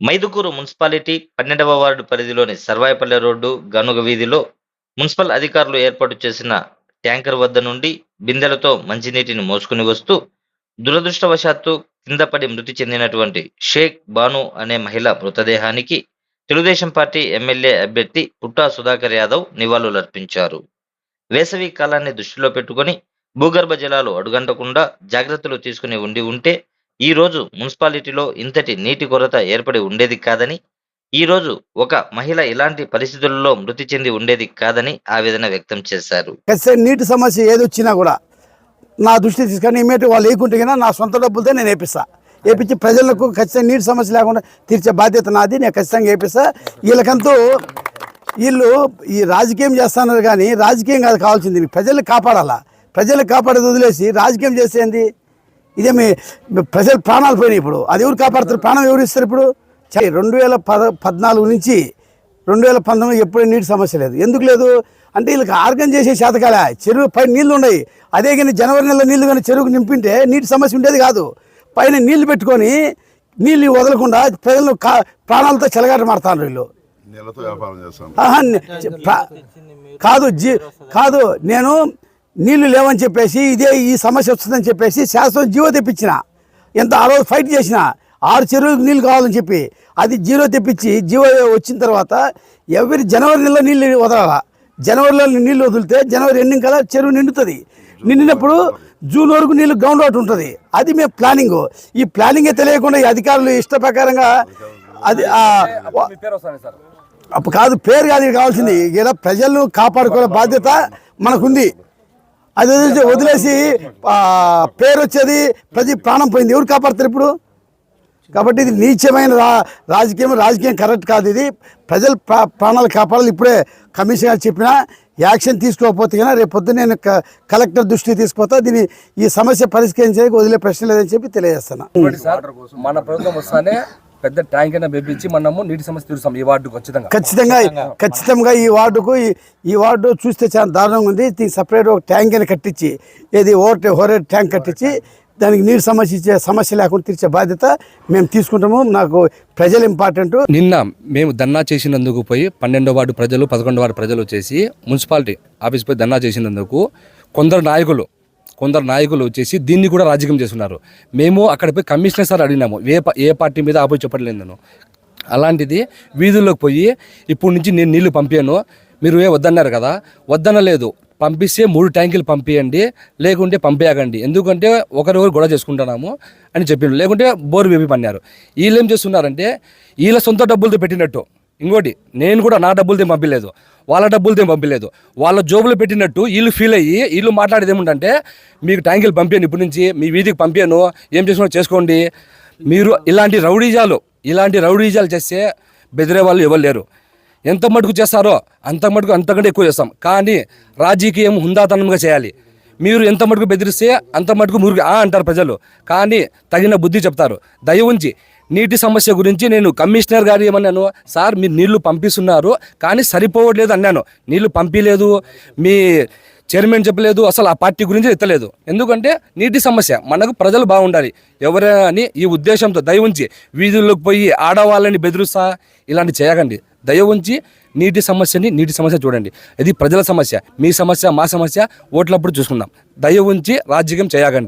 Mydukur municipality పన్నెండవ ward పరిధిలోని సర్వాయిపల్లె road గనుగ వీధిలో మున్సిపల్ అధికారులు ఏర్పాటు చేసిన ట్యాంకర్ వద్ద నుండి బిందెలతో మంచినీటిని మోసుకుని వస్తూ దురదృష్టవశాత్తు కింద పడి మృతి చెందినటువంటి షేక్ బాను అనే మహిళ మృతదేహానికి తెలుగుదేశం పార్టీ ఎమ్మెల్యే అభ్యర్థి పుట్టా సుధాకర్ యాదవ్ నివాళులర్పించారు. వేసవి కాలాన్ని దృష్టిలో పెట్టుకొని భూగర్భ జలాలు అడుగంటకుండా జాగ్రత్తలు తీసుకుని ఉండి ఉంటే ఈ రోజు మున్సిపాలిటీలో ఇంతటి నీటి కొరత ఏర్పడి ఉండేది కాదని ఈ రోజు ఒక మహిళ ఇలాంటి పరిస్థితుల్లో మృతి చెంది ఉండేది కాదని ఆవేదన వ్యక్తం చేశారు. ఖచ్చితంగా నీటి సమస్య ఏది వచ్చినా కూడా నా దృష్టి తీసుకొని ఇమీడియట్ వాళ్ళు వేయకుంటే నా సొంత డబ్బులతో నేను వేపిస్తా వేపించి ప్రజలకు ఖచ్చితంగా నీటి సమస్య లేకుండా తీర్చే బాధ్యత నాది నేను ఖచ్చితంగా వేపిస్తా వీళ్ళకంతూ వీళ్ళు ఈ రాజకీయం చేస్తున్నారు కానీ రాజకీయం కాదు కావాల్సింది. ప్రజలు కాపాడాలా? ప్రజలు కాపాడేది వదిలేసి రాజకీయం చేసేది ఇదేమి ప్రజలు ప్రాణాలు పోయినాయి ఇప్పుడు. అది ఎవరు కాపాడుతారు? ప్రాణం ఎవరు ఇస్తారు ఇప్పుడు? రెండు వేల పద పద్నాలుగు నుంచి రెండు వేల పంతొమ్మిది ఎప్పుడూ నీటి సమస్య లేదు. ఎందుకు లేదు? అంటే వీళ్ళకి ఆర్గన్ చేసే శాతకాలే చెరువు పైన నీళ్ళు ఉన్నాయి. అదే కానీ జనవరి నెల నీళ్ళు కానీ చెరువుకు నింపింటే నీటి సమస్య ఉండేది కాదు. పైన నీళ్ళు పెట్టుకొని నీళ్ళు వదలకుండా ప్రజలను కా ప్రాణాలతో చెలగాట మారుతారు వీళ్ళు. కాదు జీ కాదు నేను నీళ్ళు లేవని చెప్పేసి ఇదే ఈ సమస్య వస్తుందని చెప్పేసి శాశ్వత జీవో తెప్పించిన. ఎంత ఆ రోజు ఫైట్ చేసిన. ఆరు చెరువులకు నీళ్ళు కావాలని చెప్పి. అది జీరో తెప్పించి జీవో వచ్చిన తర్వాత ఎవరి జనవరి నెలలో నీళ్ళు వదలాల? జనవరిలో నీళ్ళు వదిలితే జనవరి ఎండింగ్ కల్లా చెరువు నిండుతుంది. నిండినప్పుడు జూన్ వరకు నీళ్ళు గ్రౌండ్ అవుట్ ఉంటుంది. అది మేము ప్లానింగ్. ఈ ప్లానింగే తెలియకుండా ఈ అధికారులు ఇష్ట ప్రకారంగా అది అప్పుడు కాదు పేరు కాదు కావాల్సింది. ఇలా ప్రజలను కాపాడుకోవాల బాధ్యత మనకుంది. అది వదిలేసి వదిలేసి ఆ, పేరు వచ్చేది ప్రతి ప్రాణం పోయింది. ఎవరు కాపాడతారు ఇప్పుడు? కాబట్టి ఇది నీచమైన రా రాజకీయం రాజకీయం కరెక్ట్ కాదు ఇది. ప్రజల ప్రా- ప్రాణాలు కాపాడాలి. ఇప్పుడే కమిషన్ గారు చెప్పినా యాక్షన్ తీసుకోకపోతే కన్నా రేపు పొద్దున్న నేను క- కలెక్టర్ దృష్టికి తీసుకుపోతా దీన్ని ఈ సమస్య పరిష్కరించేందుకు వదిలే ప్రశ్న లేదని చెప్పి సార్ మన ప్రభుత్వం వస్తానే పెద్ద ట్యాంక్ అయినా పెంపించి మనము నీటి సమస్య తీరుస్తాం ఈ వార్డు ఖచ్చితంగా. ఖచ్చితంగా ఖచ్చితంగా. ఈ వార్డుకు ఈ- ఈ వార్డు చూస్తే చాలా దారుణంగా ఉంది. దీనికి సపరేట్ ఒక ట్యాంక్ అని కట్టించి ఏది ఓటే హోరే ట్యాంక్ కట్టించి దానికి నీరు సమస్య ఇచ్చే సమస్య లేకుండా తీర్చే బాధ్యత మేము తీసుకుంటాము. నాకు ప్రజలు ఇంపార్టెంట్ నిన్న మేము ధర్నా చేసినందుకు పోయి పన్నెండో వార్డు ప్రజలు పదకొండో వార్డు ప్రజలు వచ్చేసి మున్సిపాలిటీ ఆఫీస్ పోయి ధర్నా చేసినందుకు కొందరు నాయకులు కొందరు నాయకులు వచ్చేసి దీన్ని కూడా రాజకీయం చేస్తున్నారు. మేము అక్కడ పోయి కమిషనర్ సార్ అడిగినాము ఏ ప- ఏ పార్టీ మీద ఆపోయి చెప్పట్లేదు నేను అలాంటిది వీధుల్లోకి పోయి ఇప్పుడు నుంచి నేను నీళ్ళు పంపాను మీరు ఏ వద్దన్నారు కదా వద్దనలేదు. పంపిస్తే మూడు ట్యాంకులు పంపించండి లేకుంటే పంపేయకండి ఎందుకంటే ఒకరికొకరు గొడవ చేసుకుంటున్నాము అని చెప్పిండు లేకుంటే బోరు వేపి పన్నారు. వీళ్ళు ఏం చేస్తున్నారంటే వీళ్ళ సొంత డబ్బులతో పెట్టినట్టు. ఇంకోటి నేను కూడా నా డబ్బులతో పంపించలేదు వాళ్ళ డబ్బులతో పంపించలేదు వాళ్ళ జోబులు పెట్టినట్టు వీళ్ళు ఫీల్ అయ్యి వీళ్ళు మాట్లాడేది ఏముంటంటే మీకు ట్యాంకులు పంపాను ఇప్పటి నుంచి మీ వీధికి పంపాను ఏం చేసుకున్నా చేసుకోండి. మీరు ఇలాంటి రౌడీజాలు ఇలాంటి రౌడీజాలు చేస్తే బెదిరే వాళ్ళు ఎవరు లేరు. ఎంత మటుకు చేస్తారో అంత మటుకు అంతకంటే ఎక్కువ చేస్తాం. కానీ రాజకీయం హుందాతనంగా చేయాలి. మీరు ఎంత మటుకు బెదిరిస్తే అంత మటుకు మురుగు ఆ అంటారు ప్రజలు. కానీ తగిన బుద్ధి చెప్తారు. దయ ఉంచి నీటి సమస్య గురించి నేను కమిషనర్ గారు ఏమన్నాను సార్ మీరు నీళ్ళు పంపిస్తున్నారు కానీ సరిపోవట్లేదు అన్నాను. నీళ్ళు పంపించలేదు మీ చైర్మన్ చెప్పలేదు అసలు ఆ పార్టీ గురించి ఎత్తలేదు. ఎందుకంటే నీటి సమస్య మనకు ప్రజలు బాగుండాలి. ఎవరని ఈ ఉద్దేశంతో దయ ఉంచి వీధుల్లోకి పోయి ఆడవాళ్ళని బెదిరిస్తా ఇలాంటి చేయకండి. దయ ఉంచి నీటి సమస్యని నీటి సమస్య చూడండి. ఇది ప్రజల సమస్య మీ సమస్య మా సమస్య ఓట్లప్పుడు చూసుకుందాం. దయ ఉంచి రాజకీయం చేయకండి.